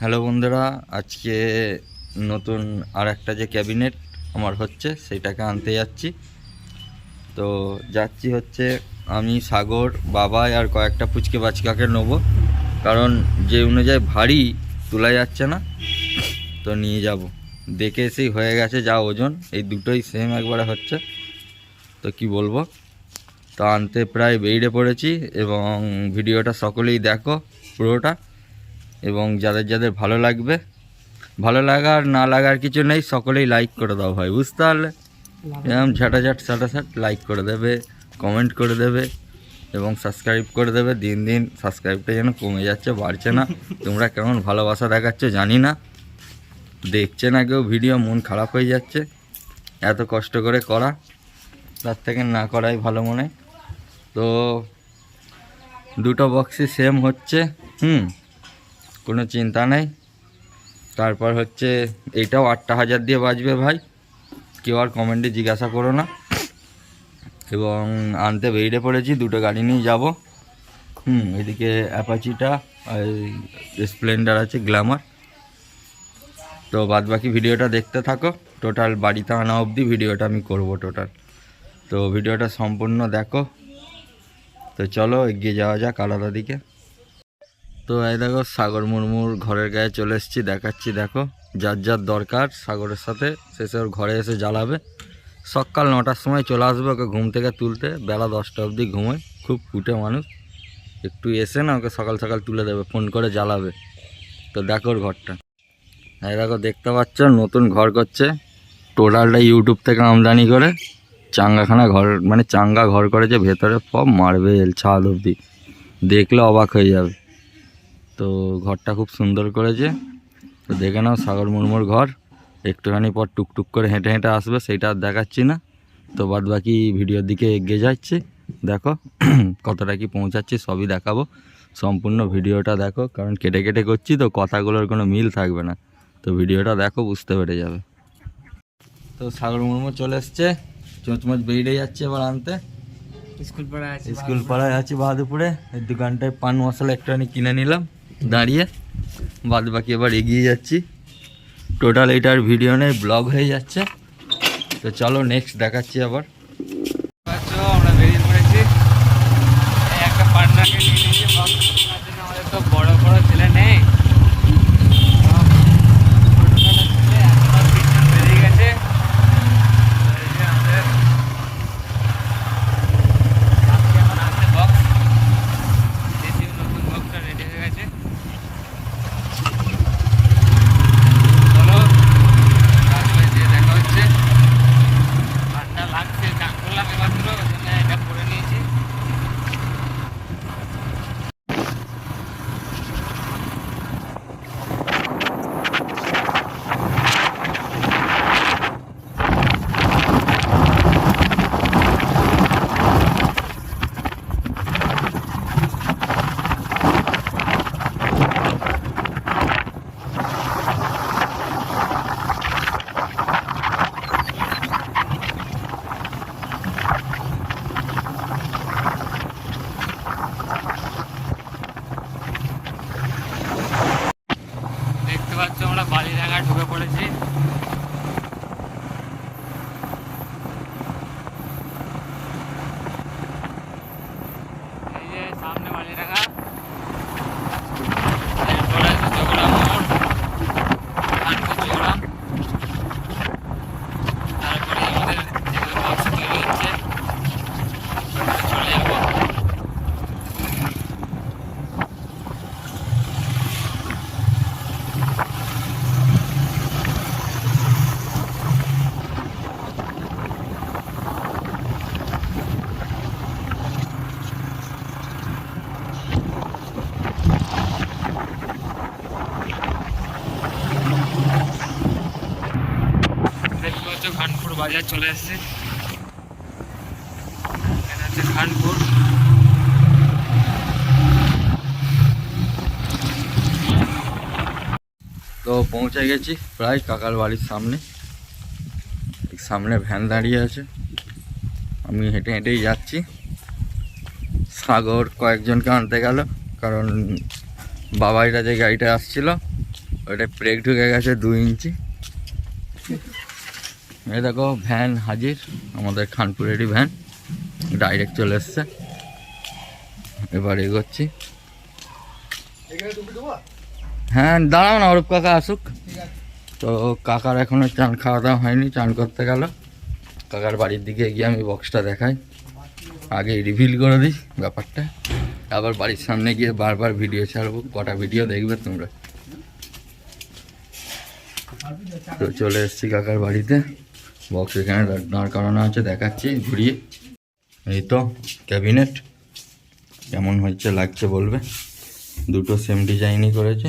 Hello বন্ধুরা, আজকে নতুন আর একটা যে ক্যাবিনেট আমার হচ্ছে সেটাকে আনতে যাচ্ছি। তো যাচ্ছি হচ্ছে, আমি, সাগর, বাবাই আর কয়েকটা পুচকে বাচকাকে নেব। কারণ যে অনুযায়ী ভারী তোলা যাচ্ছে না, তো নিয়ে যাব। দেখে এসেই হয়ে গেছে যা ওজন, এই দুটোই সেম একবারে হচ্ছে। তো কি বলব? তো আনতে প্রায় বেরিয়ে পড়েছি এবং ভিডিওটা সকলেই দেখো পুরোটা। এবং যাদের যাদের ভালো লাগবে ভালো লাগার না লাগার কিছু নেই সকলেই লাইক করে দাও ভাই বুঝতে পারলে? এরকম ঝাঁটাঝাট ঝাঁটাঝাট লাইক করে দেবে কমেন্ট করে দেবে এবং সাবস্ক্রাইব করে দেবে। দিন দিন সাবস্ক্রাইবটা যেন কমে যাচ্ছে বাড়ছে না। তোমরা কেমন ভালোবাসা দেখাচ্ছ জানি না। দেখছে না কেউ ভিডিও মন খারাপ হয়ে যাচ্ছে। এত কষ্ট করে করা তার থেকে না করাই ভালো মনে হয়। তো দুটো বক্সই সেম হচ্ছে হুম? কোনো চিন্তা নেই। তারপর হচ্ছে এইটাও আটটা হাজার দিয়ে বাজবে ভাই। কেউ আর কমেন্টে জিজ্ঞাসা করো না। এবং আনতে বেরিয়ে পড়েছি, দুটো গাড়ি নিয়ে যাব। হুম, এদিকে অ্যাপাচিটা স্প্লেন্ডার আছে, গ্ল্যামার। তো বাদ বাকি ভিডিওটা দেখতে থাকো। টোটাল বাড়িতে আনা অবধি ভিডিওটা আমি করব টোটাল। তো ভিডিওটা সম্পূর্ণ দেখো। তো চলো এগিয়ে যাওয়া যাক আলাদা দিকে। তো এই দেখো সাগর মুর্মুর ঘরের গায়ে চলে এসেছি, দেখাচ্ছি, দেখো। যার যার দরকার, সাগরের সাথে। শেষে ওর ঘরে এসে জ্বালাবে। সকাল নটার সময় চলে আসবে ওকে ঘুম থেকে তুলতে। বেলা দশটা অবধি ঘুমোয়। খুব ফুটে মানুষ। একটু এসে না ওকে সকাল সকাল তুলে দেবে, ফোন করে জ্বালাবে। তো দেখো ওর ঘরটা। এই দেখো, দেখতে পাচ্ছ, নতুন ঘর করছে। টোটালটা ইউটিউব থেকে আমদানি করে। চাঙ্গাখানা ঘর মানে চাঙ্গা ঘর করেছে, ভেতরে সব মার্বেল ছাদ অবধি। দেখলে অবাক হয়ে যাবে। তো ঘরটা খুব সুন্দর করেছে। তো দেখে নাও সাগর মুর্মুর ঘর। একটুখানি পর টুকটুক করে হেঁটে হেঁটে আসবে সেইটা আর দেখাচ্ছি না। তো বাদ বাকি ভিডিওর দিকে এগিয়ে যাচ্ছি। দেখো কতটা কি পৌঁছাচ্ছি সবই দেখাবো। সম্পূর্ণ ভিডিওটা দেখো কারণ কেটে কেটে করছি তো কথাগুলোর কোনো মিল থাকবে না। তো ভিডিওটা দেখো বুঝতে পেরে যাবে। তো সাগর মুর্মু চলে এসছে। চোঁচমোচ বেরিয়ে যাচ্ছে এবার আনতে। স্কুল পড়া আছে স্কুল পাড়ায় আছি বাহাদুরপুরে। এই দোকানটায় পান মশলা একটুখানি কিনে নিলাম। দাঁড়িয়ে। বাদ বাকি এবার এগিয়ে যাচ্ছি। টোটাল এটার ভিডিও নেই ব্লগ হয়ে যাচ্ছে। তো চলো নেক্সট দেখাচ্ছি আবার পাচ্ছ আমরা বেরিয়ে পড়েছি এই একটা পার্টনারকে নিয়ে নিয়েছি বক্স শোনার জন্য আমাদের তো বড় বড় ছেলে নেই তো ছোটখাটো ছেলে এখনও তিনজন বেরিয়ে গেছে তো এই যে আমাদের আজকে আমার হাতে বক্স দ্বিতীয় নতুন বক্সটা রেডি হয়ে গেছে চলো রাস্তায় যেয়ে দেখা হচ্ছে ঠান্ডা লাগছে চান করলাম এমাত্র ওই জন্য এটা পরে নিয়েছি দেখতে পাচ্ছ আমরা বালিডাঙ্গা ঢুকে পড়েছি এই যে সামনে বালিডাঙ্গা এরপর আছে চোখড়া মোড় কানপুর চোখড়া তারপরে আমাদের যেগুলো বক্স তৈরি হচ্ছে চলে যাব পাচ্ছ খানপুর বাজার, চলে এসেছে। এটা হচ্ছে খানপুর। তো পৌঁছে গেছি প্রায় কাকার বাড়ির সামনে। সামনে ভ্যান দাঁড়িয়ে আছে। আমি হেঁটে হেঁটেই যাচ্ছি। সাগর কয়েকজনকে আনতে গেল, কারণ বাবাইরা যে গাড়িটা আসছিল, ওটা ব্রেক ঢুকে গেছে দু ইঞ্চি। এই দেখো ভ্যান হাজির আমাদের খানপুরেরই ভ্যান ডাইরেক্ট চলে এসছে। এবার এগোচ্ছি। হ্যাঁ দাঁড়াও না অরূপ কাকা আসুক। তো কাকার এখনও চান খাওয়া দাওয়া হয়নি চান করতে গেল। কাকার বাড়ির দিকে গিয়ে আমি বক্সটা দেখাই। আগে রিভিল করে দিই ব্যাপারটা। আবার বাড়ির সামনে গিয়ে বারবার ভিডিও ছাড়বো কটা ভিডিও দেখবে তোমরা। তো চলে এসছি কাকার বাড়িতে। বক্স এখানে দাঁড় করানো আছে, দেখাচ্ছি, ঘুরিয়ে। এই তো ক্যাবিনেট কেমন হচ্ছে লাগছে বলবে? দুটো সেম ডিজাইনই করেছে।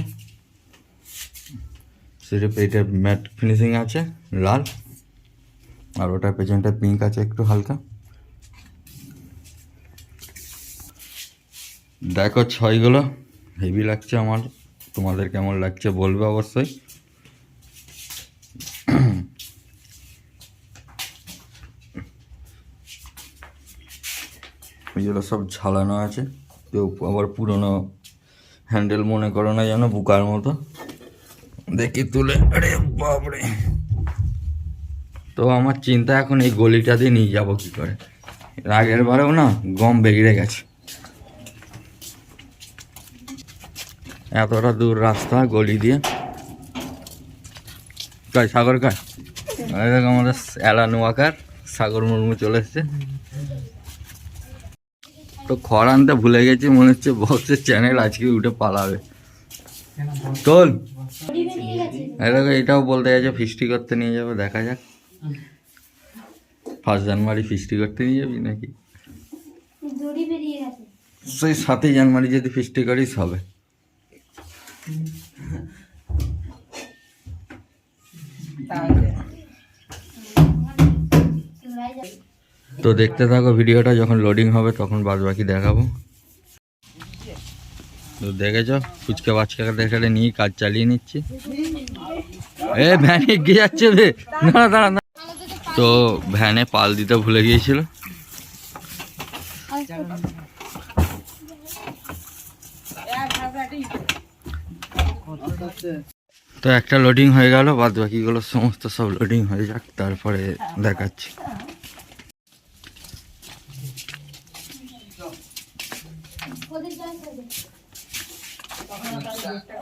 সিরিপ এইটা ম্যাট ফিনিশিং আছে, লাল। আর ওটার পেছনটা পিঙ্ক আছে একটু হালকা। দেখো ছয়গুলো। হেভি লাগছে আমার। তোমাদের কেমন লাগছে বলবে অবশ্যই। এগুলো সব ঝালানো আছে। কেউ আবার পুরনো হ্যান্ডেল মনে করো না যেন, বুকার মতো। দেখি তুলে, আরে বাপরে। তো আমার চিন্তা এখন এই গলিটা দিয়ে নিয়ে যাব কি করে? এর আগের বারেও না গম বেগড়ে গেছে। এতটা দূর রাস্তা গলি দিয়ে। কয় সাগর কয় আমাদের এলা নোয়াকার সাগর মুর্মু চলে এসছে। তো খড় আনতে ভুলে গেছি, মনে হচ্ছে বক্সের চ্যানেল আজকে উঠে পালাবে। এই দেখো, এটাও বলতে গেছে, ফিস্টি করতে নিয়ে যাবে, দেখা যাক। ফার্স্ট জানুয়ারি ফিস্টি করতে নিয়ে যাবি নাকি? সেই সাতই জানুয়ারি যদি ফিস্টি করিস, হবে। চুলাই তো দেখতে থাকো, ভিডিওটা যখন লোডিং হবে তখন বাদ বাকি দেখাবো। তো দেখেছ, ফুচকা বাচকা দেখে নিয়ে কাজ চালিয়ে নিচ্ছি। এ, ভ্যানে গিয়ে যাচ্ছে দাঁড়া। তো ভ্যানে পাল দিতে ভুলে গিয়েছিল। তো একটা লোডিং হয়ে গেল বাদ বাকিগুলো সমস্ত সব লোডিং হয়ে যাক, তারপরে দেখাচ্ছি ওদের জল খাবে গুলা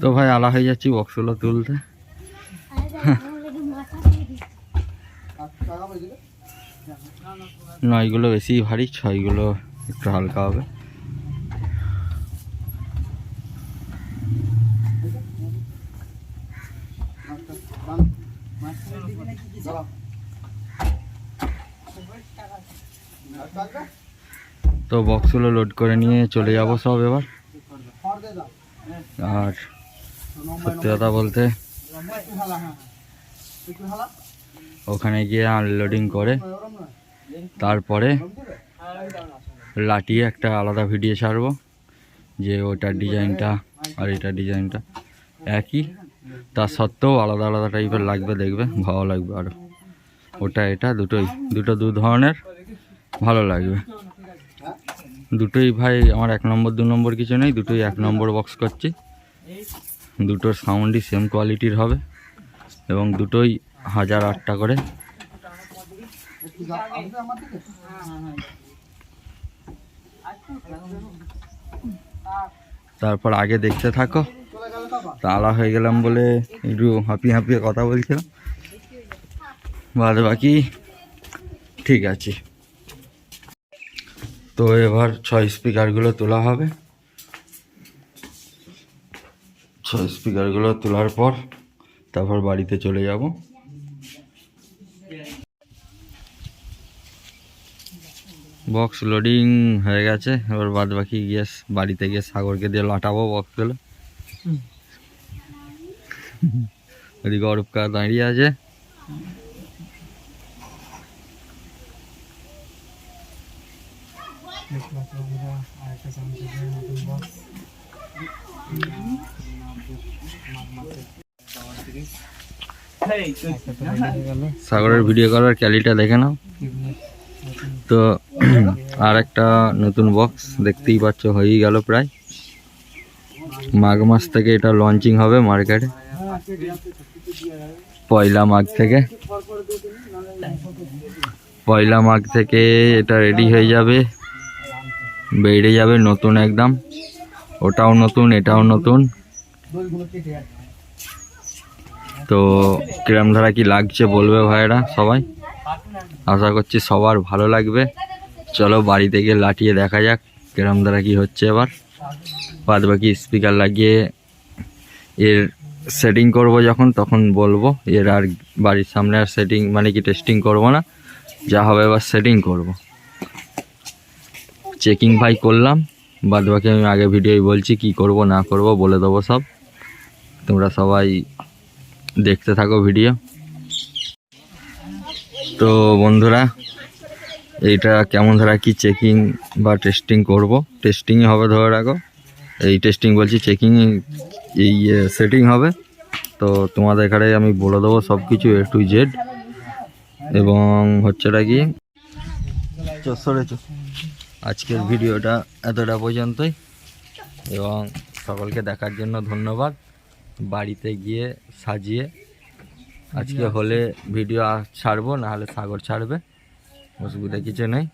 তো ভাই আলা হয়ে যাচ্ছি বক্সগুলো তুলতে। নয়গুলো বেশি ভারী ছয়গুলো একটু হালকা হবে। তো বক্সগুলো লোড করে নিয়ে চলে যাব সব এবার। আর সত্যি কথা বলতে, ওখানে গিয়ে আনলোডিং করে, তারপরে লাটিয়ে একটা আলাদা ভিডিও ছাড়বো, যে ওটার ডিজাইনটা আর এটার ডিজাইনটা একই। তার সত্ত্বেও আলাদা আলাদা টাইপের লাগবে, দেখবে, ভালো লাগবে আরও ওটা, এটা, দুটোই, দুটো দু ধরনের, ভালো লাগবে। দুটোই ভাই, আমার এক নম্বর, দু নম্বর কিছু নেই, দুটোই এক নম্বর বক্স করছি। দুটোর সাউন্ডই সেম কোয়ালিটির হবে এবং দুটোই হাজার আটটা করে। তারপর আগে দেখতে থাকো তালা হয়ে গেলাম বলে একটু হাঁপিয়ে হাঁপিয়ে কথা বলছিলাম। বাদ বাকি ঠিক আছে। তো এবার ছয় স্পিকারগুলো তোলা হবে। ছয় স্পিকারগুলো তোলার পর তারপর বাড়িতে চলে যাব। বক্স লোডিং হয়ে গেছে। এবার বাদ বাকি গিয়ে বাড়িতে গিয়ে সাগরকে দিয়ে লাটাবো বক্সগুলো ওদিকে অরূপকা দাঁড়িয়ে আছে। সাগরের ভিডিও করার ক্যালিটা দেখে নাও। তো আর একটা নতুন বক্স দেখতেই পাচ্ছ, হয়েই গেল প্রায়। মাঘ মাস থেকে এটা লঞ্চিং হবে মার্কেটে পয়লা মাঘ থেকে। পয়লা মাঘ থেকে এটা রেডি হয়ে যাবে। বেড়ে যাবে নতুন একদম। ওটাও নতুন, এটাও নতুন। তো কিরম ধারা কি লাগছে বলবে ভাইরা সবাই? আশা করছি সবার ভালো লাগবে। চলো বাড়িতে গিয়ে লাটিয়ে দেখা যাক কিরম ধারা কি হচ্ছে এবার। বাদ বাকি স্পিকার লাগিয়ে এর সেটিং করব যখন, তখন বলব। এর আর বাড়ির সামনে আর সেটিং মানে কি টেস্টিং করব না। যা হবে এবার সেটিং করব। চেকিং ভাই করলাম। বাদ বাকি আমি আগে ভিডিওই বলছি কি করব না করব বলে দেবো সব। তোমরা সবাই দেখতে থাকো ভিডিও। তো বন্ধুরা এইটা কেমন ধরা কি চেকিং বা টেস্টিং করব? টেস্টিংই হবে ধরে রাখো। এই টেস্টিং বলছি চেকিং এই সেটিং হবে। তো তোমাদের এখানে আমি বলে দেবো সব কিছু এ টু জেড এবং হচ্ছেটা কি? চো, সরে চো। আজকের ভিডিওটা এতটা পর্যন্তই। এবং সকলকে দেখার জন্য ধন্যবাদ। বাড়িতে গিয়ে সাজিয়ে আজকে হলে ভিডিও ছাড়বো না হলে সাগর ছাড়বে। অসুবিধা কিছু নেই।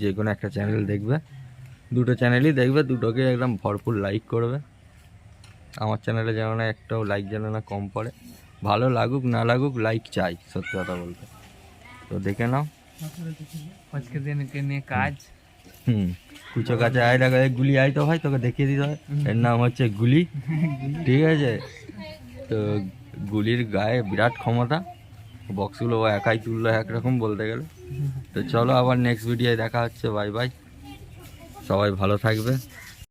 যে কোনো একটা চ্যানেল দেখবে। দুটো চ্যানেলই দেখবে দুটোকে একদম ভরপুর লাইক করবে। আমার চ্যানেলে যেন না একটাও লাইক যেন না কম পড়ে। ভালো লাগুক না লাগুক লাইক চাই সত্যি কথা বলতে। তো দেখে নাও। আজকে দিনকে নিয়ে কাজ। হুম কুচো কাছে আয় দেখা গুলি আয় তো ভাই তোকে দেখিয়ে দিতে হয়। এর নাম হচ্ছে গুলি। ঠিক আছে? তো গুলির গায়ে বিরাট ক্ষমতা। বক্সগুলো ও একাই তুললো একরকম বলতে গেলে। তো চলো আবার নেক্সট ভিডিওয় দেখা হচ্ছে। বাই বাই সবাই ভালো থাকবে।